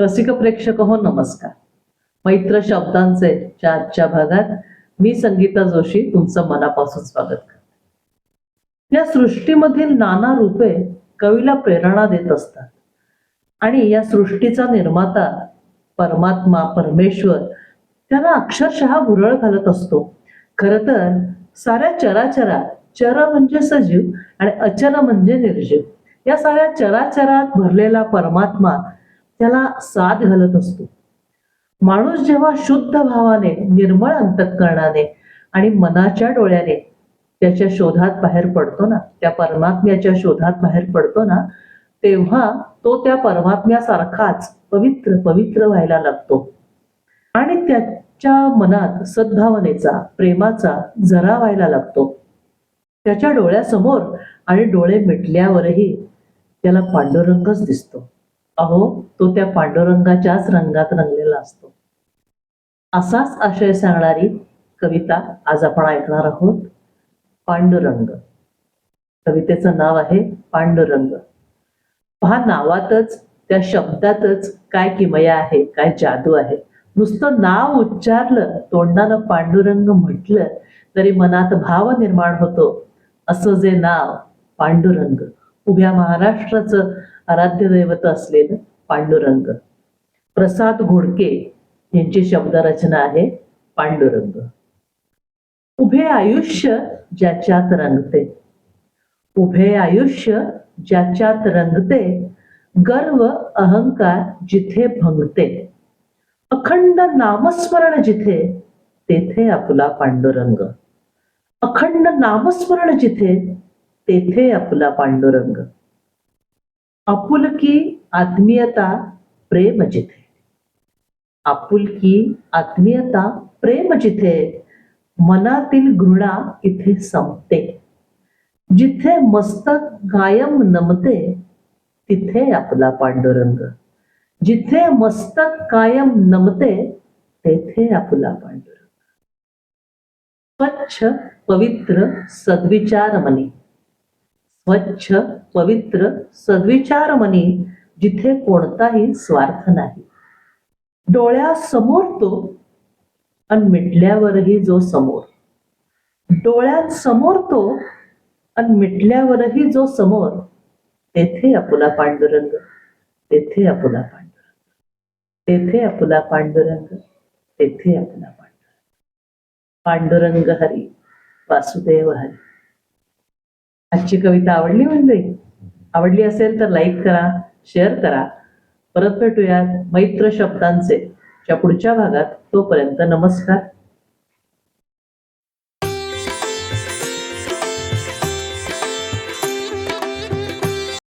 रसिक प्रेक्षक हो नमस्कार. मैत्र शब्दांचे आजच्या भागात मी संगीता जोशी तुमचं मनापासून स्वागत करते. या सृष्टीमधील नाना रूपे कवीला प्रेरणा देत असतात. आणि या सृष्टीचा निर्माता परमात्मा परमेश्वर त्याला अक्षरशः भुरळ घालत असतो. खर तर साऱ्या चराचरात चर म्हणजे सजीव आणि अचर म्हणजे निर्जीव. या साऱ्या चराचरात भरलेला परमात्मा त्याला साथ घालत असतो. माणूस जेव्हा शुद्ध भावाने निर्मळ अंतकरणाने आणि मनाच्या डोळ्याने त्याच्या शोधात बाहेर पडतो ना त्या परमात्म्याच्या शोधात बाहेर पडतो ना तेव्हा तो त्या परमात्म्यासारखाच पवित्र पवित्र व्हायला लागतो. आणि त्याच्या मनात सद्भावनेचा प्रेमाचा जरा व्हायला लागतो. त्याच्या डोळ्यासमोर आणि डोळे मिटल्यावरही त्याला पांडुरंगच दिसतो. अहो तो त्या पांडुरंगाच्याच रंगात रंगलेला असतो. असाच आशय सांगणारी कविता आज आपण ऐकणार आहोत. पांडुरंग. कवितेचं नाव आहे पांडुरंग. पहा नावातच त्या शब्दातच काय किमया आहे काय जादू आहे. नुसतं नाव उच्चारलं तोंडानं पांडुरंग म्हटलं तरी मनात भाव निर्माण होतो. असं जे नाव पांडुरंग उभ्या महाराष्ट्राचं आराध्य दैवत असलेलं पांडुरंग. प्रसाद घोडके यांची शब्दरचना आहे पांडुरंग. उभे आयुष्य ज्याच्यात रंगते. उभे आयुष्य ज्याच्यात रंगते गर्व अहंकार जिथे भंगते. अखंड नामस्मरण जिथे तेथे आपला पांडुरंग. अखंड नामस्मरण जिथे तेथे आपला पांडुरंग. आपुलकी आत्मीयता प्रेम जिथे. आपुलकी आत्मीयता प्रेम जिथे मनातील घृणा इथे संपते. जिथे मस्तक कायम नमते तिथे आपला पांडुरंग. जिथे मस्तक कायम नमते तेथे आपला पांडुरंग. स्वच्छ पवित्र सद्विचार मनी स्वच्छ पवित्र सद्विचार मनी जिथे कोणताही स्वार्थ नाही. डोळ्यासमोर तो आणि मिटल्यावरही जो समोर. डोळ्यांसमोर तो आणि मिटल्यावरही जो समोर तेथे आपला पांडुरंग तेथे आपला पांडुरंग तेथे आपला पांडुरंग तेथे आपला पांडुरंग. पांडुरंग हरी वासुदेव हरी. आजची कविता आवडली मंडळी आवडली असेल तर लाईक करा शेअर करा. परत भेटूयात मैत्र शब्दांचे. च्या पुढच्या भागात तोपर्यंत नमस्कार.